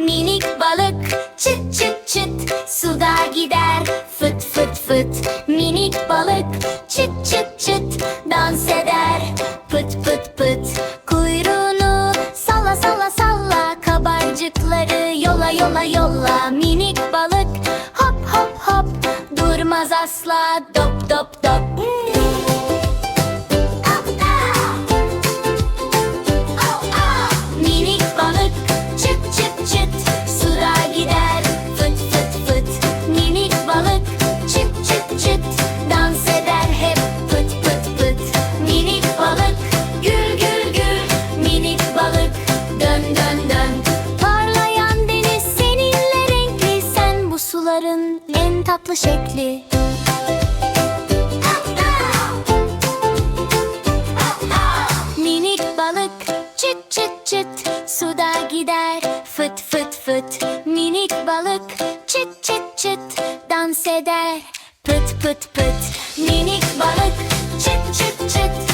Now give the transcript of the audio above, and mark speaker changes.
Speaker 1: minik balık Çıt çıt çıt suda gider fıt fıt fıt. Minik balık çıt çıt çıt dans eder pıt pıt pıt. Kuyruğunu salla salla salla kabarcıkları yola yola yolla Minik balık hop hop hop durmaz asla dop dop dop. suların en tatlı şekli. Minik balık çıt çıt çıt suda gider fıt fıt fıt. Minik balık çıt çıt çıt dans eder pıt pıt pıt. Minik balık çıt çıt çıt